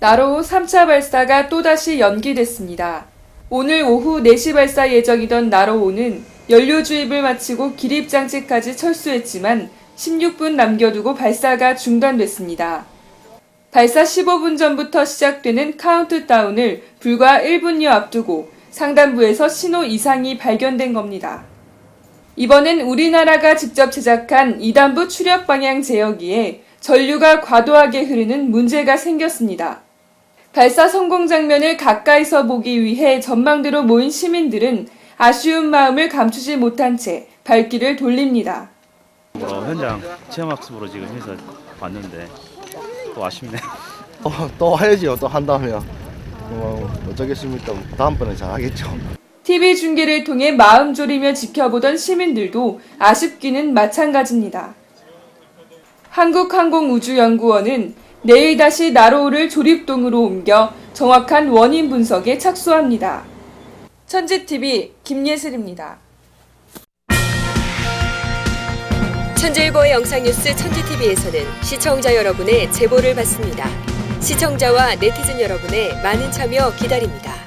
나로호 3차 발사가 또다시 연기됐습니다. 오늘 오후 4시 발사 예정이던 나로호는 연료 주입을 마치고 기립장치까지 철수했지만 16분 남겨두고 발사가 중단됐습니다. 발사 15분 전부터 시작되는 카운트다운을 불과 1분여 앞두고 상단부에서 신호 이상이 발견된 겁니다. 이번엔 우리나라가 직접 제작한 2단부 추력 방향 제어기에 전류가 과도하게 흐르는 문제가 생겼습니다. 발사 성공 장면을 가까이서 보기 위해 전망대로 모인 시민들은 아쉬운 마음을 감추지 못한 채 발길을 돌립니다. 어, 현장 체험학습으로 지금 해서 봤는데 또 아쉽네요. 어, 또 해야지요. 또 한다면. 뭐 어쩌겠습니까. 다음번에 잘하겠죠. TV 중계를 통해 마음 졸이며 지켜보던 시민들도 아쉽기는 마찬가지입니다. 한국항공우주연구원은 내일 다시 나로우를 조립동으로 옮겨 정확한 원인 분석에 착수합니다. 천지TV 김예슬입니다. 천재일보의 영상뉴스 천지TV에서는 시청자 여러분의 제보를 받습니다. 시청자와 네티즌 여러분의 많은 참여 기다립니다.